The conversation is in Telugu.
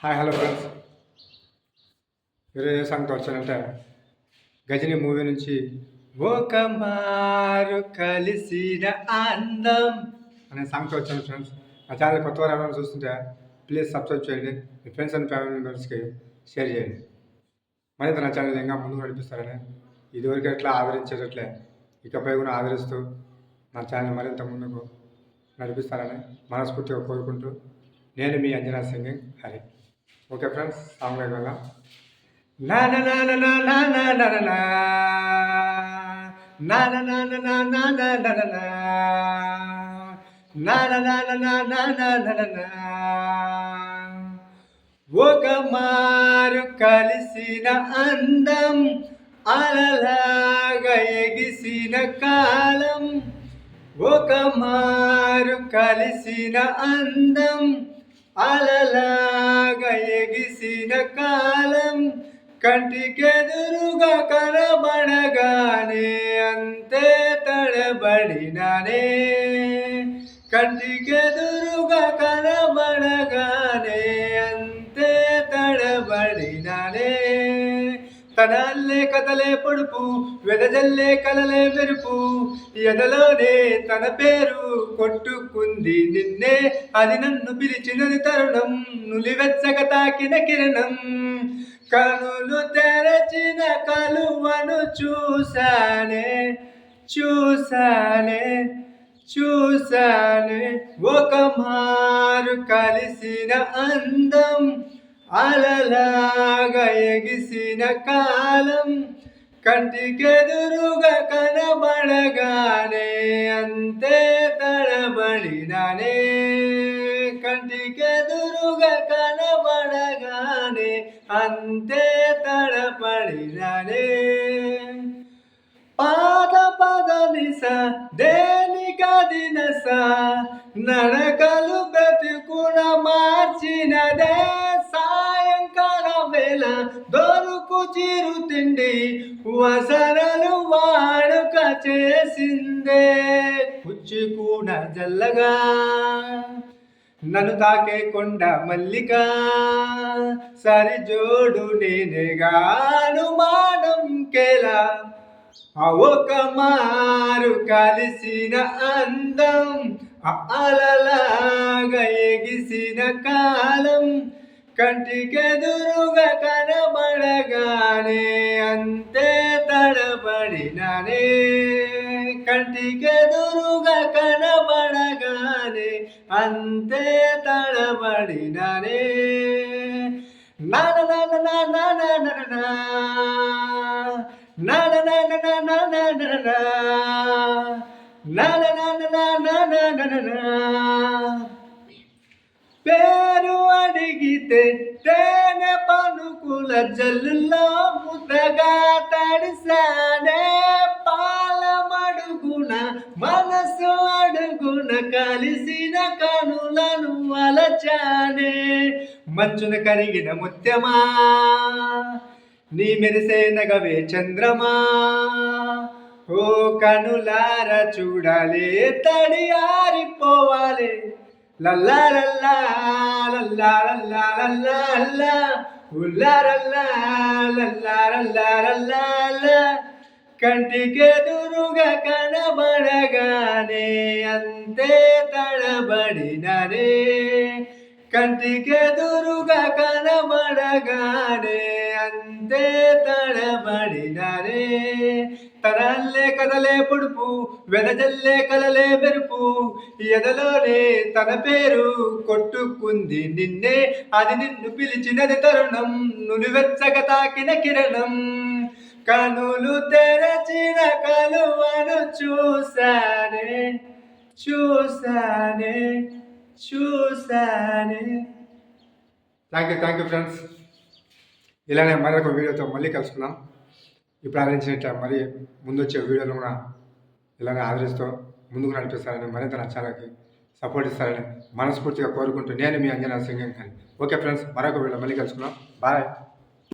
హాయ్ హలో ఫ్రెండ్స్ ఈరోజు ఏ సాంగ్తో వచ్చానంటే గజని మూవీ నుంచి ఒక మారు కలిసిన అందం అనే సాంగ్తో వచ్చాను ఫ్రెండ్స్ నా ఛానల్ కొత్త వారు ఎవరైనా చూస్తుంటే ప్లీజ్ సబ్స్క్రైబ్ చేయండి. మీ ఫ్రెండ్స్ అండ్ ఫ్యామిలీ మెంబర్స్కి షేర్ చేయండి. మరింత నా ఛానల్ ఇంకా ముందుకు నడిపిస్తారని ఇదివరకు ఎట్లా ఆదరించేటట్లే ఇకపై కూడా ఆదరిస్తూ నా ఛానల్ మరింత ముందుకు నడిపిస్తారని మనస్ఫూర్తిగా కోరుకుంటూ నేను మీ Anjana singing. Hari. Okay friends song వెళ్దాం నా నా నా నా నా నా నా నా నా. నా నా నా నా నా నా నా నా నా నా. నా నా నా నా నా నా నా నా నా నా. ఒక మారు కలిసిన అందం అలలాగా ఎగిసిన కాలం ఒక మారు కలిసిన అందం అలలాగా ఎగిసిన కాలం కంటికెదురుగా కనబడగానే అంతే తడబడినానే కంటికెదురుగా కనబడగానే తనల్లే కథలే పొడుపు వెదజల్లే కలలే మెరుపు. ఎదలోనే తన పేరు కొట్టుకుంది నిన్నే అది నన్ను పిలిచినది తరుణం నులివెచ్చగ తాకిన కిరణం. కనులు తెరచిన కలువను చూసానే చూసానే చూసానే ఒక మారు కలిసిన అందం అలలాగా ఎగిసిన కాలం కంటికెదురుగా కనబడగానే అంతే తడబడిననే. కంటికెదురుగా కనబడగానే అంతే తడబడినానే. పాద పద నిస దేనికది నస నడకలు బ్రతుకున మార్చినదే. దొరుకు చిరు తిండి వసరలు వాడుక చేసిందే. పుచ్చుకున జల్లగా నన్ను తాకే కొండ మల్లిక. సరిజోడు నేనేగాను మానం కేలా. ఒక మారు కలిసిన అందం ఆ అలలాగా ఎగిసిన కాలం. కంటికెదురుగా కనబడగానే అంతే తడబడినానే కంటికెదురుగా కనబడగానే అంతే తడబడినానే నా నా నా నా నా నా నా నా నా నా నా నా నా అడిగితే తేనె పనుకుల జల్లులో ముద్దగా తడిసానే పాలమడుగున మనసు అడుగున కలిసిన కనులను అలచానే. మంచున కరిగిన ముత్యమా నీ మెరిసేనగవే చంద్రమా. ఓ కనులార చూడాలి తడి ఆరిపోవాలి. ಕಂಟಿಗೆದುರುಗ ಕಣಬಣಗಾನೆ ಅಂತೆ ತಳಬಡಿನರೆ ಕಂಟಿಗೆದುರುಗ ಕಣಬಣಗಾನೆ ಅಂತೆ ತಳಬಡಿನರೆ లల్లా తనల్లే కదలే పొడుపు వెదజల్లే కలలే మెరుపు. ఎదలోనే తన పేరు కొట్టుకుంది నిన్నే అది నిన్ను పిలిచినది తరుణం నులివెచ్చగ తాకిన కిరణం. కనులు తెరచిన కలువను చూసానే చూసానే చూసానే thank you thank you friends ఇలానే మరొక వీడియోతో మళ్ళీ కలుసుకున్నాం ఇప్పుడు ఆదరించినట్టు మరి ముందు వచ్చే వీడియోలు కూడా ఇలానే ఆదరిస్తూ ముందుకు నడిపిస్తారని మరింత నచ్చాలకి సపోర్ట్ ఇస్తారని మనస్ఫూర్తిగా కోరుకుంటూ నేను మీ అంజనా కానీ ఓకే ఫ్రెండ్స్ మరొక వీడియో మళ్ళీ కలుసుకున్నాం బాయ్